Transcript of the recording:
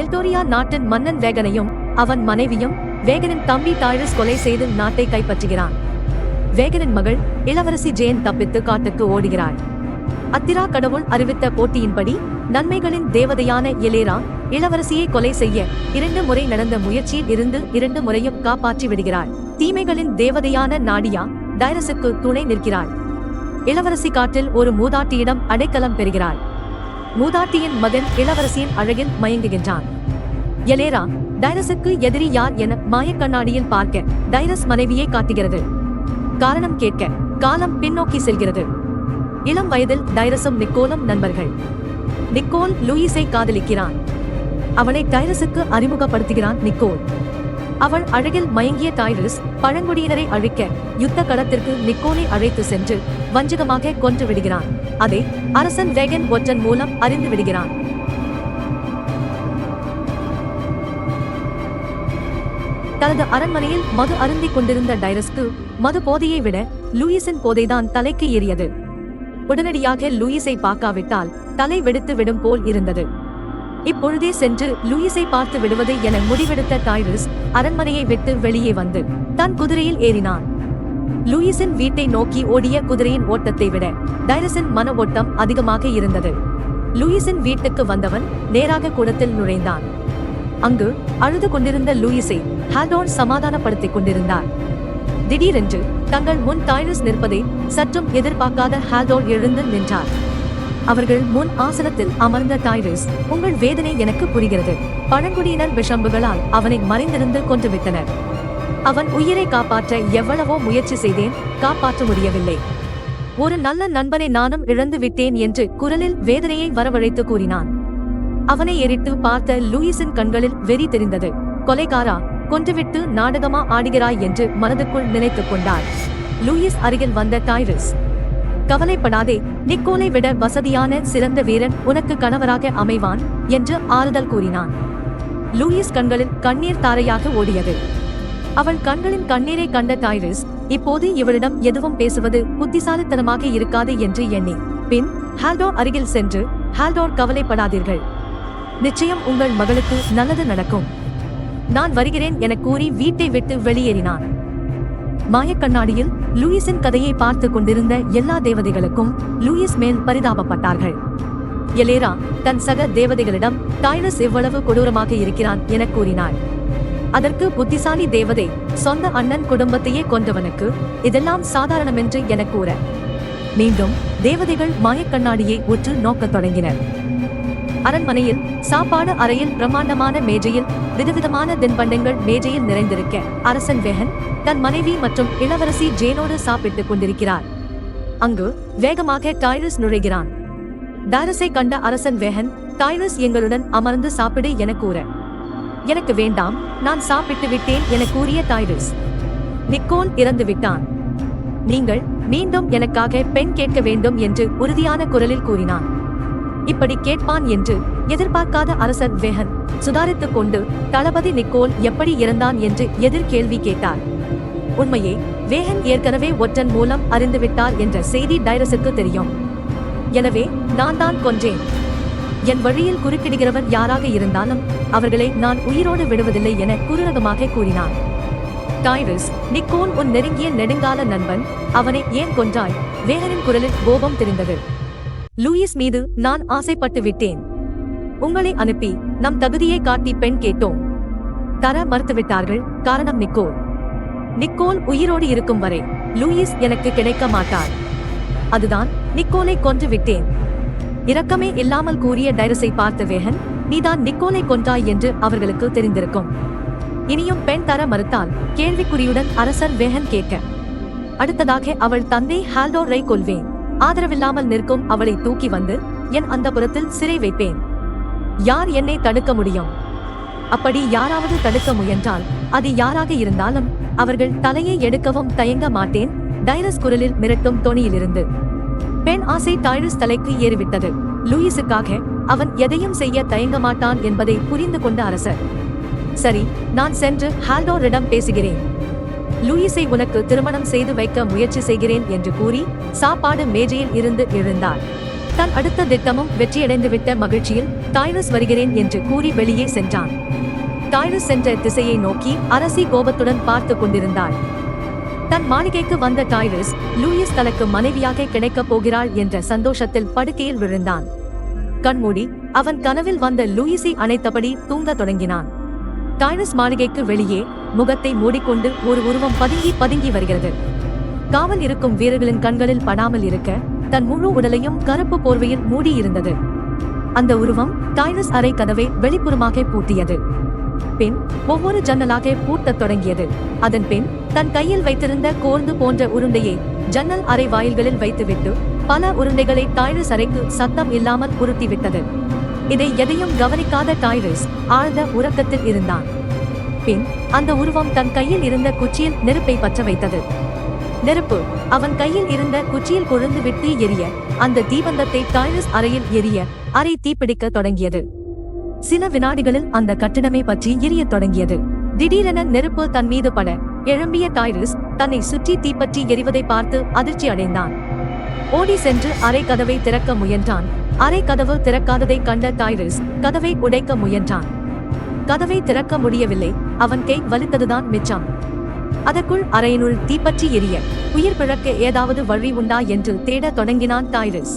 எல்டோரியா நாட்டின் மன்னன் வேகனையும் அவன் மனைவியும் வேகனின் தம்பி டைரஸ் கொலை செய்து நாட்டை கைப்பற்றுகிறான். வேகனின் மகள் இளவரசி ஜேன் தப்பித்து காட்டுக்கு ஓடுகிறாள். அத்திரா கடவுள் அறிவித்த போட்டியின்படி நன்மைகளின் தேவதையான எலேரா இளவரசியை கொலை செய்ய இரண்டு முறை நடந்த முயற்சியில் இருந்து இரண்டு முறையும் காப்பாற்றி விடுகிறாள். தீமைகளின் தேவதையான நாடியா டைரஸுக்கு துணை நிற்கிறாள். இளவரசி காட்டில் ஒரு மூதாட்டியிடம் அடைக்கலம் பெறுகிறாள். மூதாட்டியின் மகன் இளவரசியின் அழகில் மயங்குகின்றான். எலேரா டைரஸுக்கு எதிரி யார் என மாயக்கண்ணாடியில் பார்க்க டைரஸ் மனைவியை காட்டுகிறது. காரணம் கேட்க காலம் பின்னோக்கி செல்கிறது. இளம் வயதில் டைரஸும் நிக்கோலும் நண்பர்கள். நிக்கோல் லூயிஸை காதலிக்கிறான். அவளை டைரஸுக்கு அறிமுகப்படுத்துகிறான் நிக்கோல். அவள் அழகில் மயங்கிய டைரஸ் பழங்குடியினரை அழிக்க யுத்த களத்திற்கு நிக்கோலை அழைத்து சென்று வஞ்சகமாக கொன்று விடுகிறான். அதை அரசன் வேகன் ஒற்றன் மூலம் அறிந்து விடுகிறான். தனது அரண்மனையில் மது அருந்திக் கொண்டிருந்த டைரஸ்க்கு மது போதையை விட லூயிஸின் போதைதான் தலைக்கு ஏறியது. உடனடியாக லூயிஸை பார்க்காவிட்டால் தலை வெடித்து விடும் போல் இருந்தது. இப்பொழுதே சென்று லூயிஸை பார்த்து விடுவது என முடிவெடுத்த டைரஸ் அரண்மனையை விட்டு வெளியே வந்து தன் குதிரையில் ஏறினான். லூயிஸின் வீட்டை நோக்கி ஓடிய குதிரையின் ஓட்டத்தை விட டைரஸின் மன ஓட்டம் அதிகமாக இருந்தது. லூயிஸின் வீட்டுக்கு வந்தவன் நேராக கூடத்தில் நுழைந்தான். அங்கு அழுது கொண்டிருந்த லூயிஸை ஹால்டோன் சமாதானப்படுத்திக் கொண்டிருந்தார். திடீரென்று தங்கள் முன் டைரஸ் நிற்பதை சற்றும் எதிர்பார்க்காத ஹால்டோன் எழுந்து நின்றார். அவர்கள் முன் ஆசனத்தில் அமர்ந்த டைரஸ் உங்கள் வேதனை எனக்கு புரிகிறது. பழங்குடியினர் விஷம்புகளால் அவனை மறைந்திருந்து கொன்றுவிட்டனர். அவன் உயிரை காப்பாற்ற எவ்வளவோ முயற்சி செய்தேன் காப்பாற்ற முடியவில்லை. ஒரு நல்ல நண்பனை நானும் இழந்து விட்டேன் என்று குரலில் வேதனையை வரவழைத்து கூறினான். அவனை எரித்து பார்த்த லூயிஸின் கண்களில் வெறி தெரிந்தது. கொலைகாரா கொன்றுவிட்டு நாடகமா ஆடுகிறாய் என்று மனதுக்குள் நினைத்துக் கொண்டார் லூயிஸ் அருகில் வந்த டைரிஸ். கவலைப்படாதே நிக்கோலை விட வசதியான சிறந்த வீரன் உனக்கு கணவராக அமைவான் என்று ஆறுதல் கூறினான். லூயிஸ் கண்களில் கண்ணீர் தாரையாக ஓடியது. அவள் கண்களின் கண்ணீரை கண்ட டைரிஸ் இப்போது இவளிடம் எதுவும் பேசுவது புத்திசாலித்தனமாக இருக்காது என்று எண்ணி பின் ஹால்டோர் அருகில் சென்று ஹால்டோர் கவலைப்படாதீர்கள். நிச்சயம் உங்கள் மகளுக்கு நல்லது நடக்கும். நான் வருகிறேன் என கூறி வீட்டை விட்டு வெளியேறினான். மாயக்கண்ணாடியில் லூயிஸின் கதையை பார்த்து கொண்டிருந்த எல்லா தேவதைகளுக்கும் லூயிஸ் மேல் பரிதாபப்பட்டார்கள். எலேரா தன் சக தேவதைகளிடம் டைனஸ் எவ்வளவு கொடூரமாக இருக்கிறான் என கூறினாள். அதற்கு புத்திசாலி தேவதை சொந்த அண்ணன் குடும்பத்தையே கொண்டவனுக்கு இதெல்லாம் சாதாரணமென்று என கூற. மீண்டும் தேவதைகள் மாயக்கண்ணாடியை உற்று நோக்கத் தொடங்கினர். அரண்மனையில் சாப்பாடு அறையில் பிரம்மாண்டமான மேஜையில் விதவிதமான தின்பண்டங்கள் மேஜையில் நிறைந்திருக்க அரசன் வேகன் தன் மனைவி மற்றும் இளவரசி ஜேனோடு சாப்பிட்டுக் கொண்டிருக்கிறார். அங்கு வேகமாக டைரஸ் நுழைகிறான். டைரஸை கண்ட அரசன் வேகன் டைரஸ் எங்களுடன் அமர்ந்து சாப்பிடு என கூற. எனக்கு வேண்டாம் நான் சாப்பிட்டு விட்டேன் என கூறிய டைரஸ் நிக்கோல் இறந்து விட்டான். நீங்கள் மீண்டும் எனக்காக பெண் கேட்க வேண்டும் என்று உறுதியான குரலில் கூறினான். இப்படி கேட்பான் என்று எதிர்பார்க்காத அரசர் வேகன் சுதாரித்துக் கொண்டு தளபதி நிக்கோல் எப்படி இறந்தான் என்று எதிர் கேள்வி கேட்டார். உண்மையே வேகன் ஏற்கனவே ஒற்றன் மூலம் அறிந்துவிட்டார் என்ற செய்தி டைரஸுக்கு தெரியும். எனவே நான் தான் கொன்றேன். என் வழியில் குறுக்கிடுகிறவர் யாராக இருந்தாலும் அவர்களை நான் உயிரோடு விடுவதில்லை என குரூரகமாக கூறினார். டைரஸ் நிக்கோன் உன் நெருங்கிய நெடுங்கால நண்பன் அவனை ஏன் கொன்றாய்? வேகனின் குரலில் கோபம் தெரிந்தது. லூயிஸ் மீது நான் ஆசைப்பட்டு விட்டேன். உங்களை அனுப்பி நம் தகுதியை காட்டி பெண் கேட்டோம். தர மறுத்துவிட்டார்கள். காரணம் நிக்கோல். நிக்கோல் உயிரோடு இருக்கும் வரை லூயிஸ் எனக்கு கிடைக்க மாட்டார். அதுதான் நிக்கோலை கொன்று விட்டேன். இரக்கமே இல்லாமல் கூறிய டைரஸை பார்த்த வேகன் நீதான் நிக்கோலை கொன்றாய் என்று அவர்களுக்கு தெரிந்திருக்கும். இனியும் பெண் தர மறுத்தால் கேள்விக்குறியுடன் அரசர் வேகன் கேட்க அடுத்ததாக அவள் தந்தை ஹால்டோரை கொள்வேன் ஆதரவில்லாமல் நிற்கும் அவளை தூக்கி வந்து என் அந்த புறத்தில் சிறை வைப்பேன். யார் என்னை தடுக்க முடியும்? அப்படி யாராவது தடுக்க முயன்றால் அது யாராக இருந்தாலும் அவர்கள் தலையை எடுக்கவும் தயங்க மாட்டேன். டைரஸ் குரலில் மிரட்டும் தொனியிலிருந்து. ஆசை டைரஸ் தலைக்கு ஏறிவிட்டது. லூயிஸுக்காக அவன் எதையும் செய்ய தயங்க மாட்டான் என்பதை புரிந்து கொண்ட அரசர். சரி நான் சென்று ஹால்டோரிடம் பேசுகிறேன். லூயிஸை உனக்கு திருமணம் செய்து வைக்க முயற்சி செய்கிறேன் என்று கூறி சாப்பாடு மேஜையில் இருந்து எழுந்தார் தன் அடுத்த திட்டமும் வெற்றியடைந்துவிட்ட மகிழ்ச்சியில் டைரஸ் வருகிறேன் என்று கூறி வெளியே சென்றான். டைரஸ் சென்ற திசையை நோக்கி அரசி கோபத்துடன் பார்த்து கொண்டிருந்தாள். தன் மாளிகைக்கு வந்த டைரஸ் லூயிஸ் தனக்கு மனைவியாக கிடைக்கப் போகிறாள் என்ற சந்தோஷத்தில் படுக்கையில் விழுந்தான். கண்மூடி அவன் கனவில் வந்த லூயிஸை அணைத்தபடி தூங்கத் தொடங்கினான். டாய்லஸ் மாளிகைக்கு வெளியே முகத்தை மூடிக்கொண்டு ஒரு உருவம் பதுங்கி பதுங்கி வருகிறது. காவல் இருக்கும் வீரர்களின் கண்களில் படாமல் இருக்க தன் முழு உடலையும் கருப்பு போர்வையில் மூடியிருந்தது. அந்த உருவம் டாய்லஸ் அறை கதவை வெளிப்புறமாக பூட்டியது. பின் ஒவ்வொரு ஜன்னலாக பூட்டத் தொடங்கியது. அதன் பின் தன் கையில் வைத்திருந்த கோர்ந்து போன்ற உருண்டையை ஜன்னல் அறை வாயில்களில் வைத்துவிட்டு பல உருண்டைகளை டாய்ரஸ் அறைக்கு சத்தம் இல்லாமல் உருட்டிவிட்டது. இதை எதையும் கவனிக்காத டாய்ரஸ் ஆழ்ந்த உறக்கத்தில் இருந்தான். பின் அந்த உருவம் தன் கையில் இருந்த குச்சியில் நெருப்பை பற்ற வைத்தது. நெருப்பு அவன் கையில் இருந்த குச்சியில் கொழுந்து விட்டு எரிய அந்த தீபந்தத்தை டாய்ரஸ் அறையில் எரிய அறை தீப்பிடிக்க தொடங்கியது. சில வினாடிகளில் அந்த கட்டிடமே பற்றி எரியத் தொடங்கியது. திடீரென நெருப்பு தன் மீது பட எழும்பிய டைரிஸ் தன்னை சுற்றி தீப்பற்றி எரிவதை பார்த்து அதிர்ச்சி அடைந்தான். ஓடி சென்று அரை கதவை திறக்க முயன்றான். அரை கதவு திறக்காததை கண்ட டைரிஸ் கதவை உடைக்க முயன்றான். கதவை திறக்க முடியவில்லை அவன் கை வலித்ததுதான் மிச்சம். அதற்குள் அறையினுள் தீப்பற்றி எரிய உயிர் பிழக்க ஏதாவது வழி உண்டா என்று தேடத் தொடங்கினான் டைரிஸ்.